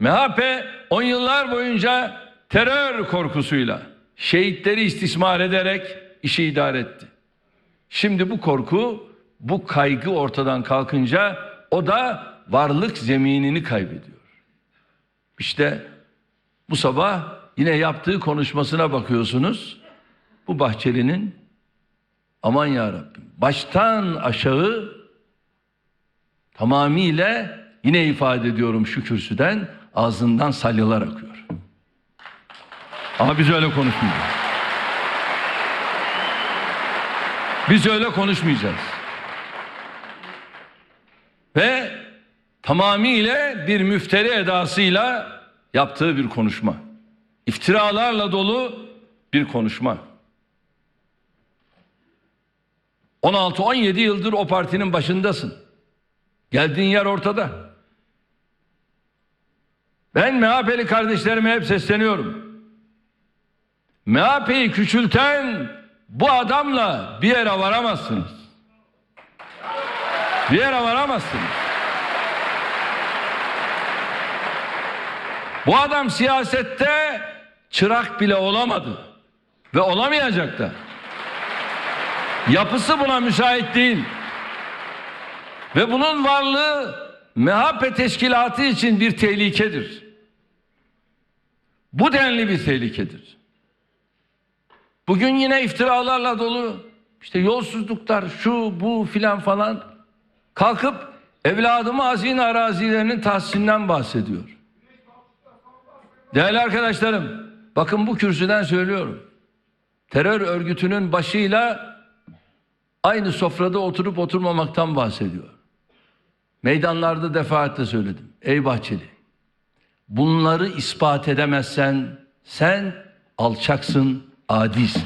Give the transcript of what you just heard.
MHP on yıllar boyunca terör korkusuyla şehitleri istismar ederek işi idare etti. Şimdi bu korku, bu kaygı ortadan kalkınca o da varlık zeminini kaybediyor. İşte bu sabah yine yaptığı konuşmasına bakıyorsunuz. Bu Bahçeli'nin aman ya Rabbim baştan aşağı tamamıyla yine ifade ediyorum şu kürsüden ağzından salyalar akıyor. Ama biz öyle konuşmayacağız. Biz öyle konuşmayacağız. Ve tamamıyla bir müfteri edasıyla yaptığı bir konuşma. İftiralarla dolu bir konuşma. 16-17 yıldır o partinin başındasın. Geldiğin yer ortada. Ben MHP'li kardeşlerime hep sesleniyorum. MHP'yi küçülten bu adamla bir yere varamazsınız. Bir yere varamazsınız. Bu adam siyasette çırak bile olamadı. Ve olamayacak da. Yapısı buna müsait değil. Ve bunun varlığı MHP teşkilatı için bir tehlikedir. Bu denli bir tehlikedir. Bugün yine iftiralarla dolu işte yolsuzluklar şu bu filan falan kalkıp evladımı hazine arazilerinin tahsisinden bahsediyor. Değerli arkadaşlarım bakın bu kürsüden söylüyorum. Terör örgütünün başıyla aynı sofrada oturup oturmamaktan bahsediyor. Meydanlarda defaatle söyledim. Ey Bahçeli bunları ispat edemezsen sen alçaksın, adisin.